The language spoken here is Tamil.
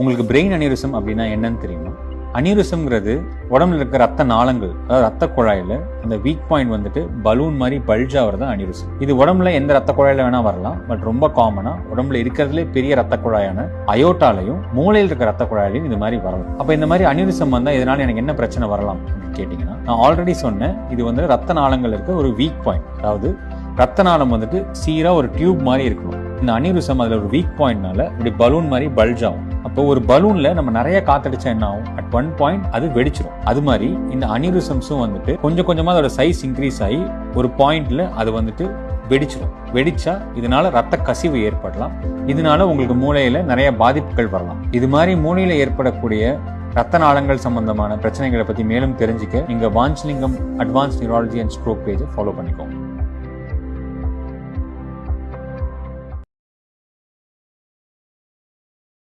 உங்களுக்கு பிரெயின் அனியூரிசம் அப்படின்னா என்னன்னு தெரியுமா? அனியூரிசம்ங்கிறது உடம்புல இருக்க ரத்த நாளங்கள் அதாவது ரத்த குழாயில் அந்த வீக் பாயிண்ட் வந்துட்டு பலூன் மாதிரி பல்ஜா வரது அனியூரிசம் இது உடம்புல எந்த ரத்த குழாயில வேணா வரலாம் பட் ரொம்ப காமனா உடம்புல இருக்கிறதுலே பெரிய ரத்த குழாயான அயோட்டாலையும் மூளையில் இருக்க ரத்த குழாயிலையும் இது மாதிரி வரலாம். அப்ப இந்த மாதிரி அனியூரிசம் வந்தா இதனால எனக்கு என்ன பிரச்சனை வரலாம் அப்படின்னு கேட்டீங்கன்னா நான் ஆல்ரெடி சொன்னேன் இது வந்து ரத்த நாளங்கள் இருக்க ஒரு வீக் பாயிண்ட் அதாவது ரத்த நாளம் வந்துட்டு சீரா ஒரு டியூப் மாதிரி இருக்கணும். இந்த அனியூரிசம் அதுல ஒரு வீக் பாயிண்ட்னால இப்படி பலூன் மாதிரி பல்ஜ் ஆகும். அப்போ ஒரு பலூன்ல நம்ம நிறைய காத்தடிச்சா என்ன ஆகும்? அட் ஒன் பாயிண்ட் அது வெடிச்சிடும் அது மாதிரி இந்த அனிருசம்ஸும் வந்துட்டு கொஞ்சம் கொஞ்சமா அதோட சைஸ் இன்க்ரீஸ் ஆகி ஒரு பாயிண்ட்ல அது வந்துட்டு வெடிச்சிடும் வெடிச்சா இதனால ரத்த கசிவு ஏற்படலாம். இதனால உங்களுக்கு மூளையில நிறைய பாதிப்புகள் வரலாம். இது மாதிரி மூளையில ஏற்படக்கூடிய ரத்த நாளங்கள் சம்பந்தமான பிரச்சனைகளை பத்தி மேலும் தெரிஞ்சுக்க நீங்க வான்ச்லிங்கம் அட்வான்ஸ் நியூராலஜி அண்ட் ஸ்ட்ரோக் பேஜை ஃபாலோ பண்ணிக்கோங்க.